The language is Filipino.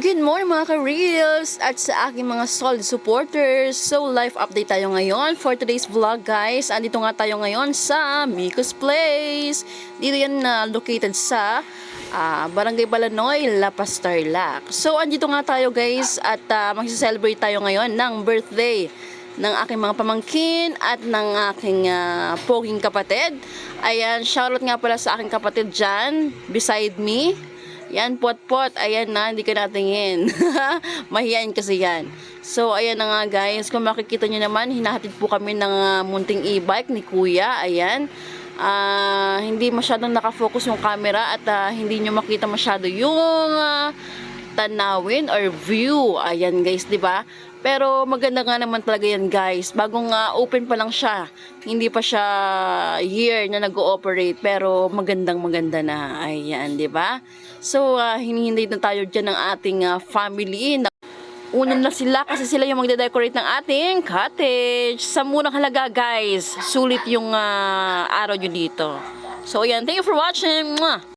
Good morning mga ka-reels at sa aking mga solid supporters. So live update tayo ngayon for today's vlog guys. Andito nga tayo ngayon sa Miko's Place. Dito yan na located sa ah, Barangay Balanoy, La Pastarlac. So andito nga tayo guys at uh, magsa-celebrate tayo ngayon ng birthday ng aking mga pamangkin at ng aking ah, poging kapatid. Ayan, shoutout nga pala sa aking kapatid dyan, beside me. Yan, pot-pot. Ayan na, hindi ka natingin. Mahihain kasi yan. So, ayan na nga guys. Kung makikita nyo naman, hinahatid po kami ng ah, munting e-bike ni Kuya. Ayan. Ah, hindi masyadong nakafocus yung camera at ah, hindi nyo makita masyado yung ah, tanawin or view. Ayan guys, di ba? Pero maganda nga naman talaga yan guys. Bagong nga open pa lang siya. Hindi pa siya year na nag-ooperate. Pero magandang maganda na. Ayan, di ba? So, uh, hinihintay na tayo dyan ng ating ah, family. Na Una na sila kasi sila yung magde-decorate ng ating cottage. Sa munang halaga guys, sulit yung ah, araw nyo dito. So, ayan. Thank you for watching.